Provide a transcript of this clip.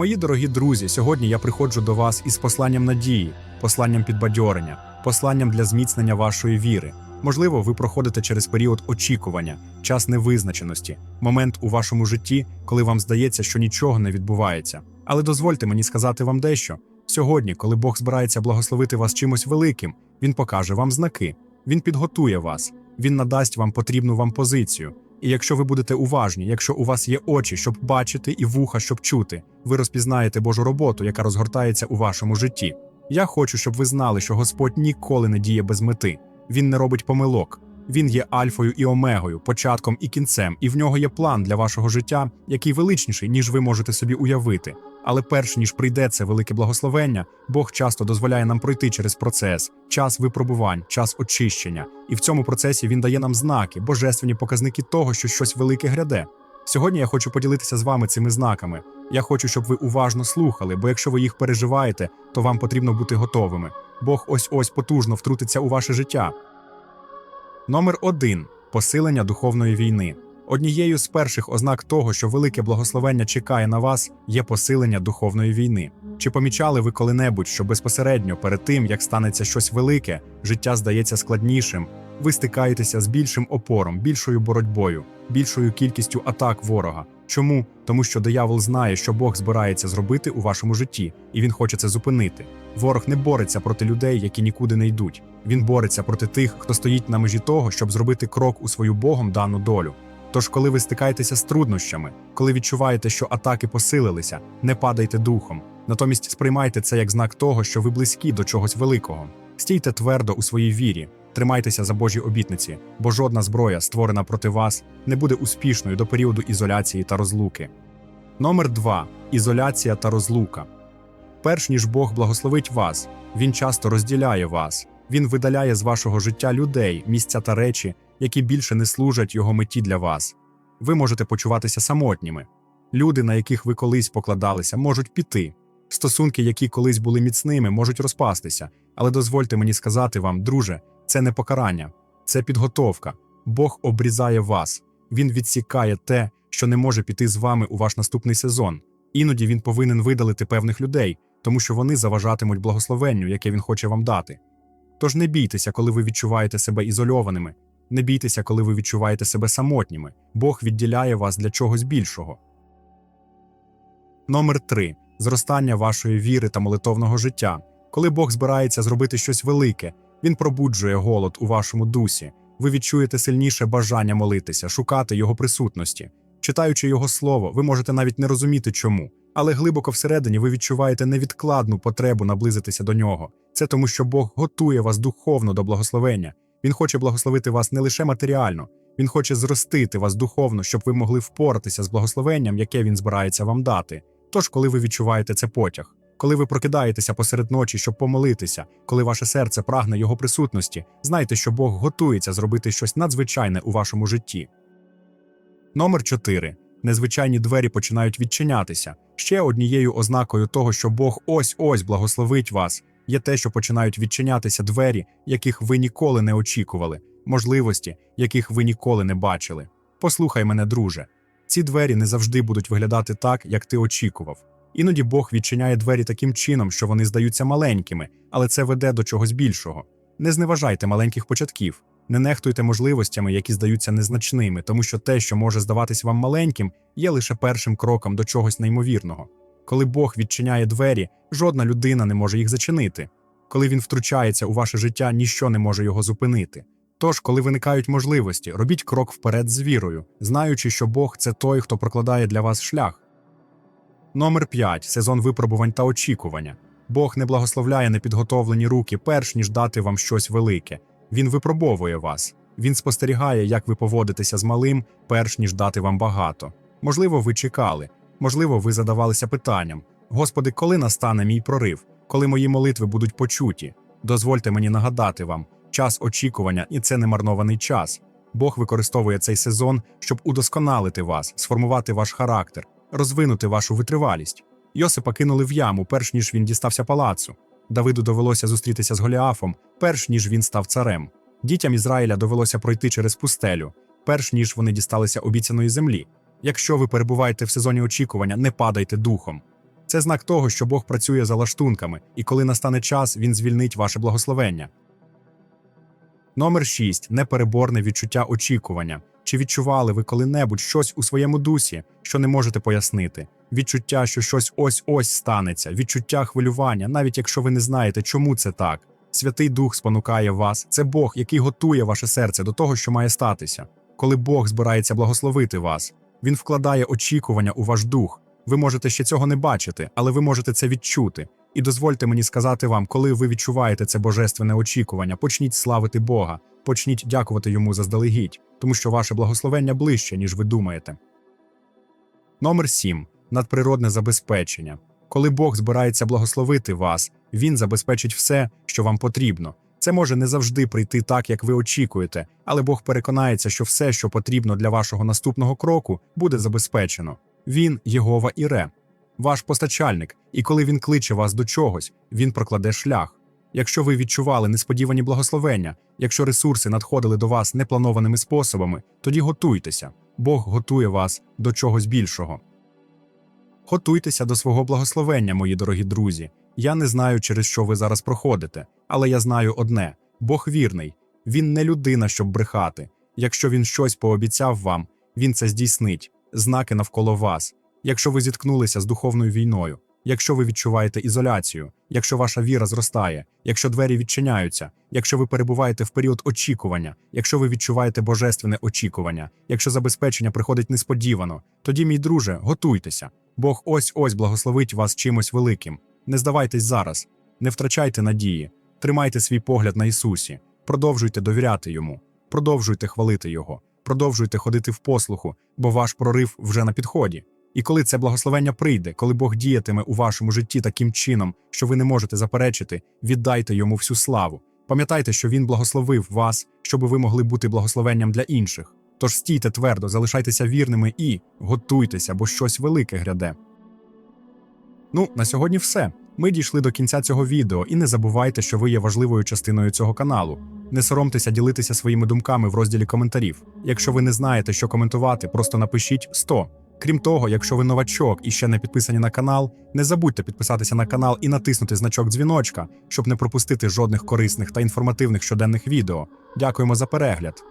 Мої дорогі друзі, сьогодні я приходжу до вас із посланням надії, посланням підбадьорення, посланням для зміцнення вашої віри. Можливо, ви проходите через період очікування, час невизначеності, момент у вашому житті, коли вам здається, що нічого не відбувається. Але дозвольте мені сказати вам дещо. Сьогодні, коли Бог збирається благословити вас чимось великим, Він покаже вам знаки, Він підготує вас, Він надасть вам потрібну вам позицію. І якщо ви будете уважні, якщо у вас є очі, щоб бачити, і вуха, щоб чути, ви розпізнаєте Божу роботу, яка розгортається у вашому житті. Я хочу, щоб ви знали, що Господь ніколи не діє без мети. Він не робить помилок. Він є альфою і омегою, початком і кінцем, і в нього є план для вашого життя, який величніший, ніж ви можете собі уявити. Але перш ніж прийде це велике благословення, Бог часто дозволяє нам пройти через процес, час випробувань, час очищення. І в цьому процесі він дає нам знаки, божественні показники того, що щось велике гряде. Сьогодні я хочу поділитися з вами цими знаками. Я хочу, щоб ви уважно слухали, бо якщо ви їх переживаєте, то вам потрібно бути готовими. Бог ось ось потужно втрутиться у ваше життя. Номер 1. посилення духовної війни. Однією з перших ознак того, що велике благословення чекає на вас, є посилення духовної війни. Чи помічали ви коли-небудь, що безпосередньо перед тим, як станеться щось велике, життя здається складнішим, ви стикаєтеся з більшим опором, більшою боротьбою, більшою кількістю атак ворога. Чому? Тому що диявол знає, що Бог збирається зробити у вашому житті, і він хоче це зупинити. Ворог не бореться проти людей, які нікуди не йдуть. Він бореться проти тих, хто стоїть на межі того, щоб зробити крок у свою Богом дану долю. Тож, коли ви стикаєтеся з труднощами, коли відчуваєте, що атаки посилилися, не падайте духом. Натомість сприймайте це як знак того, що ви близькі до чогось великого. Стійте твердо у своїй вірі, тримайтеся за Божі обітниці, бо жодна зброя, створена проти вас, не буде успішною до періоду ізоляції та розлуки. Номер 2. Ізоляція та розлука. Перш ніж Бог благословить вас, Він часто розділяє вас. Він видаляє з вашого життя людей, місця та речі, які більше не служать його меті для вас. Ви можете почуватися самотніми. Люди, на яких ви колись покладалися, можуть піти. Стосунки, які колись були міцними, можуть розпастися. Але дозвольте мені сказати вам, друже, це не покарання, це підготовка. Бог обрізає вас. Він відсікає те, що не може піти з вами у ваш наступний сезон. Іноді він повинен видалити певних людей, тому що вони заважатимуть благословенню, яке він хоче вам дати. Тож не бійтеся, коли ви відчуваєте себе ізольованими, не бійтеся, коли ви відчуваєте себе самотніми. Бог відділяє вас для чогось більшого. Номер 3. зростання вашої віри та молитовного життя. Коли Бог збирається зробити щось велике, Він пробуджує голод у вашому дусі. Ви відчуєте сильніше бажання молитися, шукати Його присутності. Читаючи Його слово, ви можете навіть не розуміти чому, але глибоко всередині ви відчуваєте невідкладну потребу наблизитися до нього. Це тому, що Бог готує вас духовно до благословення. Він хоче благословити вас не лише матеріально, він хоче зростити вас духовно, щоб ви могли впоратися з благословенням, яке він збирається вам дати. Тож, коли ви відчуваєте це потяг, коли ви прокидаєтеся посеред ночі, щоб помолитися, коли ваше серце прагне його присутності, знайте, що Бог готується зробити щось надзвичайне у вашому житті. Номер 4. Незвичайні двері починають відчинятися. Ще однією ознакою того, що Бог ось ось благословить вас, є те, що починають відчинятися двері, яких ви ніколи не очікували, можливості, яких ви ніколи не бачили. Послухай мене, друже. Ці двері не завжди будуть виглядати так, як ти очікував. Іноді Бог відчиняє двері таким чином, що вони здаються маленькими, але це веде до чогось більшого. Не зневажайте маленьких початків, не нехтуйте можливостями, які здаються незначними, тому що те, що може здаватись вам маленьким, є лише першим кроком до чогось неймовірного. Коли Бог відчиняє двері, жодна людина не може їх зачинити. Коли він втручається у ваше життя, ніщо не може його зупинити. Тож, коли виникають можливості, робіть крок вперед з вірою, знаючи, що Бог це той, хто прокладає для вас шлях. Номер 5. сезон випробувань та очікування. Бог не благословляє непідготовлені руки, перш ніж дати вам щось велике. Він випробовує вас. Він спостерігає, як ви поводитеся з малим, перш ніж дати вам багато. Можливо, ви чекали, можливо, ви задавалися питанням: Господи, коли настане мій прорив, коли мої молитви будуть почуті? Дозвольте мені нагадати вам, час очікування, і це не марнований час. Бог використовує цей сезон, щоб удосконалити вас, сформувати ваш характер, розвинути вашу витривалість. Йосипа кинули в яму, перш ніж він дістався палацу. Давиду довелося зустрітися з Голіафом, перш ніж він став царем. Дітям Ізраїля довелося пройти через пустелю, перш ніж вони дісталися обіцяної землі. Якщо ви перебуваєте в сезоні очікування, не падайте духом. Це знак того, що Бог працює за лаштунками, і коли настане час, він звільнить ваше благословення. Номер 6. непереборне відчуття очікування. Чи відчували ви коли-небудь щось у своєму дусі, що не можете пояснити? Відчуття, що щось ось-ось станеться, відчуття хвилювання, навіть якщо ви не знаєте, чому це так. Святий Дух спонукає вас. Це Бог, який готує ваше серце до того, що має статися. Коли Бог збирається благословити вас, Він вкладає очікування у ваш дух. Ви можете ще цього не бачити, але ви можете це відчути. І дозвольте мені сказати вам, коли ви відчуваєте це божественне очікування, почніть славити Бога, почніть дякувати йому заздалегідь, тому що ваше благословення ближче, ніж ви думаєте. Номер 7. надприродне забезпечення. Коли Бог збирається благословити вас, Він забезпечить все, що вам потрібно. Це може не завжди прийти так, як ви очікуєте, але Бог переконається, що все, що потрібно для вашого наступного кроку, буде забезпечено. Він Єгова Іре, ваш постачальник, і коли він кличе вас до чогось, він прокладе шлях. Якщо ви відчували несподівані благословення, якщо ресурси надходили до вас непланованими способами, тоді готуйтеся. Бог готує вас до чогось більшого. Готуйтеся до свого благословення, мої дорогі друзі. Я не знаю, через що ви зараз проходите, але я знаю одне: Бог вірний, він не людина, щоб брехати. Якщо він щось пообіцяв вам, він це здійснить, знаки навколо вас. Якщо ви зіткнулися з духовною війною, якщо ви відчуваєте ізоляцію, якщо ваша віра зростає, якщо двері відчиняються, якщо ви перебуваєте в період очікування, якщо ви відчуваєте божественне очікування, якщо забезпечення приходить несподівано, тоді, мій друже, готуйтеся. Бог ось ось благословить вас чимось великим. Не здавайтесь зараз, не втрачайте надії, тримайте свій погляд на Ісусі, продовжуйте довіряти Йому, продовжуйте хвалити Його, продовжуйте ходити в послуху, бо ваш прорив вже на підході. І коли це благословення прийде, коли Бог діятиме у вашому житті таким чином, що ви не можете заперечити, віддайте йому всю славу. Пам'ятайте, що Він благословив вас, щоб ви могли бути благословенням для інших. Тож стійте твердо, залишайтеся вірними і готуйтеся, бо щось велике гряде. Ну, на сьогодні все. Ми дійшли до кінця цього відео, і не забувайте, що ви є важливою частиною цього каналу. Не соромтеся ділитися своїми думками в розділі коментарів. Якщо ви не знаєте, що коментувати, просто напишіть 100. Крім того, якщо ви новачок і ще не підписані на канал, не забудьте підписатися на канал і натиснути значок дзвіночка, щоб не пропустити жодних корисних та інформативних щоденних відео. Дякуємо за перегляд.